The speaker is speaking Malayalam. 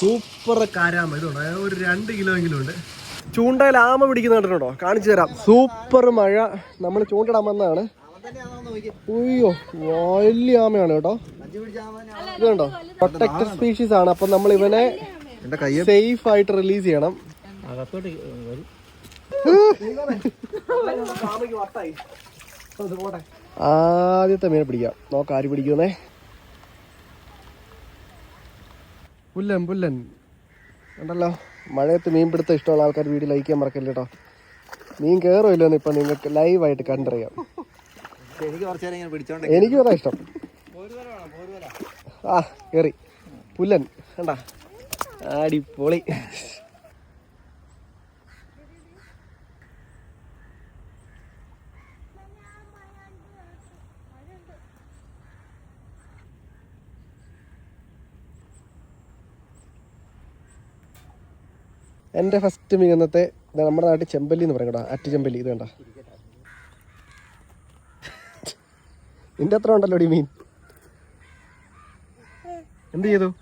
സൂപ്പർ കാരാമ. ഇതുണ്ടോ? ഒരു രണ്ട് കിലോ എങ്കിലും ഉണ്ട്. ചൂണ്ടയിൽ ആമ പിടിക്കുന്ന കണ്ടിട്ടുണ്ടോ? കാണിച്ചു തരാം. സൂപ്പർ മഴ. നമ്മൾ ചൂണ്ടിടാൻ വന്നതാണ്. അയ്യോ വലിയ ആമയാണ് കേട്ടോ. ഇതുണ്ടോ? പ്രൊട്ടക്റ്റഡ് സ്പീഷീസ് ആണ്. അപ്പൊ നമ്മൾ ഇവനെ സേഫ് ആയിട്ട് റിലീസ് ചെയ്യണം. ആദ്യത്തെ മീനെ പിടിക്കാം. നോക്കാം ആര് പിടിക്കുന്നേ. പുല്ലൻ പുല്ലൻ. ഉണ്ടല്ലോ മഴയത്ത് മീൻ പിടുത്തം ഇഷ്ടമുള്ള ആൾക്കാർ വീഡിയോ ലൈക്ക് ചെയ്യാൻ മറക്കല്ലേ കേട്ടോ മീൻ കയറുമല്ലോ എന്ന് ഇപ്പൊ നിങ്ങൾക്ക് ലൈവായിട്ട് കണ്ടറിയാം. എനിക്ക് അതാ ഇഷ്ടം ആ കേറി. പുല്ലൻ കണ്ടാ? അടിപൊളി. എന്റെ ഫസ്റ്റ് മികന്നത്തെ നമ്മുടെ നാട്ടിൽ ചെമ്പല്ലി എന്ന് പറയും കേട്ടോ. അറ്റ് ചെമ്പല്ലി. ഇത് കണ്ട. നിന്റെ അത്ര ഉണ്ടല്ലോ ഈ മീൻ. എന്ത് ചെയ്തു?